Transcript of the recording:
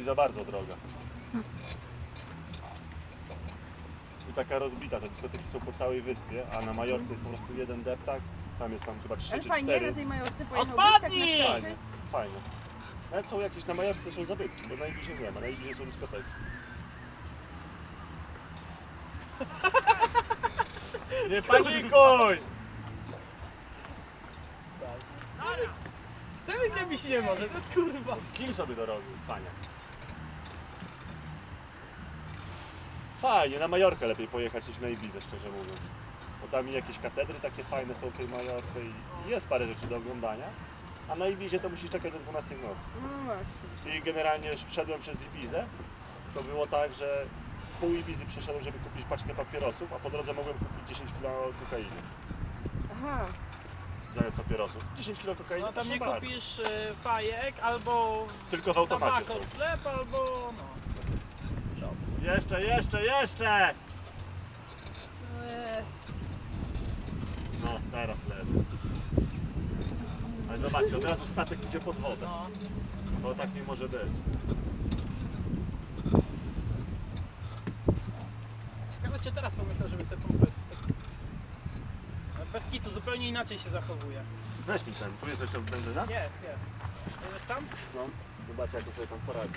Ibiza bardzo droga. I taka rozbita, te dyskoteki są po całej wyspie, a na Majorce jest po prostu jeden deptak, tam jest tam chyba 3 Ale czy fajnie, 4. na tej majorce pojechał Odpadnij! tak na Fajnie, fajnie. Nawet są jakieś na Majorce to są zabytki, bo na Ibizie nie ma, na Ibizie są dyskoteki. Nie panikuj! Chcemy się nie może, to jest kurwa. Kim sobie to robił, cwania? Fajnie, na Majorkę lepiej pojechać niż na Ibizę, szczerze mówiąc. Bo tam i jakieś katedry takie fajne są w tej Majorce i jest parę rzeczy do oglądania. A na Ibizie to musisz czekać do 12 w nocy. No właśnie. I generalnie szedłem przez Ibizę. To było tak, że pół Ibizy przeszedłem, żeby kupić paczkę papierosów, a po drodze mogłem kupić 10 kg kokainy Aha. Zamiast papierosów. 10 kg kokainy No tam proszę nie bardzo. kupisz y, fajek albo Tylko w automacie tabako są. sklep albo no. Jeszcze, jeszcze, jeszcze! No jest. No, teraz lewy. Ale zobaczcie, od razu statek idzie pod wodę. No. To tak nie może być. Ciekawe cię teraz pomyślał, żeby sobie pompę. Bez kitu zupełnie inaczej się zachowuje. Weź mi ten, tu jest jeszcze benzyna? Jest, jest. Jedziesz sam? No, zobaczcie jak to sobie tam poradzi.